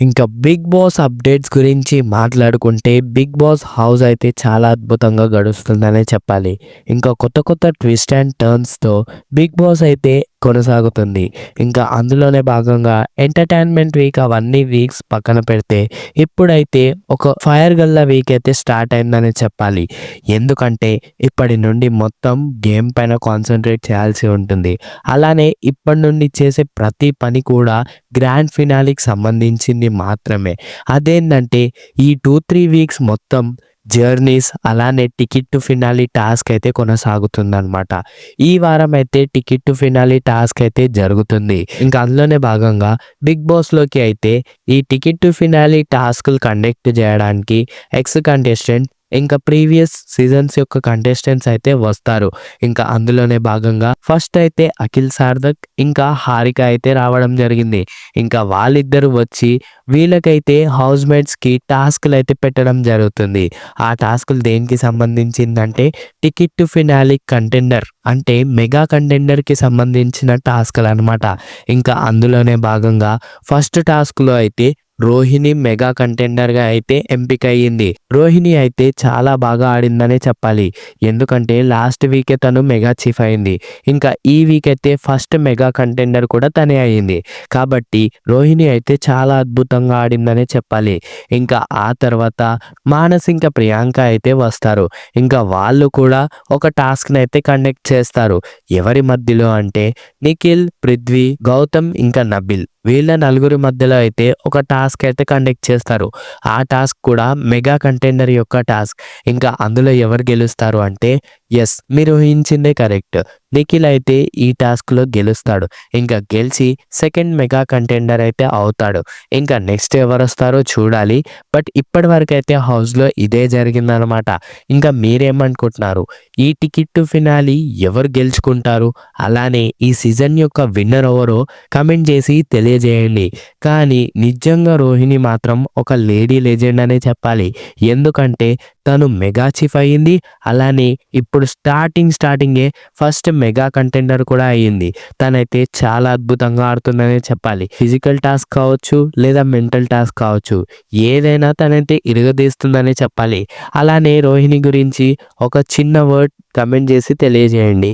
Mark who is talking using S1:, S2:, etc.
S1: ఇంకా big boss updates గురించి మాట్లాడుకుంటే బిగ్ బాస్ హౌస్ అయితే చాలా అద్భుతంగా గడుస్తుందనే చెప్పాలి. ఇంకా కొత్త కొత్త ట్విస్ట్ అండ్ టర్న్స్తో బిగ్ బాస్ అయితే కొనసాగుతుంది. ఇంకా అందులోనే భాగంగా ఎంటర్టైన్మెంట్ వీక్ అవన్నీ వీక్స్ పక్కన పెడితే ఇప్పుడైతే ఒక ఫైర్ గల్ల వీక్ అయితే స్టార్ట్ అయిందని చెప్పాలి. ఎందుకంటే ఇప్పటి నుండి మొత్తం గేమ్ పైన కాన్సన్ట్రేట్ చేయాల్సి ఉంటుంది. అలానే ఇప్పటి నుండి చేసే ప్రతి పని కూడా గ్రాండ్ ఫినాలికి సంబంధించింది మాత్రమే. అదేంటంటే ఈ టూ త్రీ వీక్స్ మొత్తం జర్నీస్ అలానే టికెట్ టు ఫినాలి టాస్క్ అయితే కొనసాగుతుందన్నమాట. ఈ వారం అయితే టికెట్ టు ఫినాలి టాస్క్ అయితే జరుగుతుంది. ఇంకా అందులోనే భాగంగా బిగ్ బాస్లోకి అయితే ఈ టికెట్ టు ఫినాలి టాస్క్లు కండక్ట్ చేయడానికి ఎక్స్ కంటెస్టెంట్ ఇంకా ప్రీవియస్ సీజన్స్ యొక్క కంటెస్టెంట్స్ అయితే వస్తారు. ఇంకా అందులోనే భాగంగా ఫస్ట్ అయితే అఖిల్ సార్థక్ ఇంకా హారిక అయితే రావడం జరిగింది. ఇంకా వాళ్ళిద్దరు వచ్చి వీళ్ళకైతే హౌస్ మేట్స్కి టాస్క్లు అయితే పెట్టడం జరుగుతుంది. ఆ టాస్క్లు దేనికి సంబంధించిందంటే టికెట్ టు ఫినాలి కంటెండర్ అంటే మెగా కంటెండర్కి సంబంధించిన టాస్క్లు అనమాట ఇంకా అందులోనే భాగంగా ఫస్ట్ టాస్క్లో అయితే రోహిణి మెగా కంటెండర్గా అయితే ఎంపిక అయ్యింది రోహిణి అయితే చాలా బాగా ఆడిందనే చెప్పాలి. ఎందుకంటే లాస్ట్ వీకే తను మెగా చీఫ్ అయింది. ఇంకా ఈ వీక్ అయితే ఫస్ట్ మెగా కంటెండర్ కూడా తనే అయింది కాబట్టి రోహిణి అయితే చాలా అద్భుతంగా ఆడిందనే చెప్పాలి. ఇంకా ఆ తర్వాత మానస్ ఇంకా ప్రియాంక అయితే వస్తారు. ఇంకా వాళ్ళు కూడా ఒక టాస్క్ని అయితే కండక్ట్ చేస్తారు. ఎవరి మధ్యలో అంటే నిఖిల్ పృథ్వీ గౌతమ్ ఇంకా నబిల్. వీళ్ళ నలుగురి మధ్యలో అయితే ఒక టాస్క్ అయితే కండక్ట్ చేస్తారు. ఆ టాస్క్ కూడా మెగా కంటెండర్ యొక్క టాస్క్. ఇంకా అందులో ఎవరు గెలుస్తారు అంటే ఎస్ మీరు ఊహించిందే కరెక్ట్. నిఖిల్ అయితే ఈ టాస్క్లో గెలుస్తాడు. ఇంకా గెలిచి సెకండ్ మెగా కంటెండర్ అయితే అవుతాడు. ఇంకా నెక్స్ట్ ఎవరు వస్తారో చూడాలి. బట్ ఇప్పటి వరకు అయితే హౌస్లో ఇదే జరిగిందనమాట ఇంకా మీరేమనుకుంటున్నారు? ఈ టికెట్ ఫినాలి ఎవరు గెలుచుకుంటారు? అలానే ఈ సీజన్ యొక్క విన్నర్ ఎవరో కమెంట్ చేసి తెలియజేయండి. కానీ నిజంగా రోహిణి మాత్రం ఒక లేడీ లెజెండ్ అనే చెప్పాలి. ఎందుకంటే తను మెగా చీఫ్ అయ్యింది. అలానే ఇప్పుడు స్టార్టింగ్ స్టార్టింగే ఫస్ట్ మెగా కంటెండర్ కూడా అయ్యింది. తనైతే చాలా అద్భుతంగా ఆడుతుందనే చెప్పాలి. ఫిజికల్ టాస్క్ కావచ్చు లేదా మెంటల్ టాస్క్ కావచ్చు ఏదైనా తనైతే ఇరగదీస్తుందనే చెప్పాలి. అలానే రోహిణి గురించి ఒక చిన్న వర్డ్ కమెంట్ చేసి తెలియజేయండి.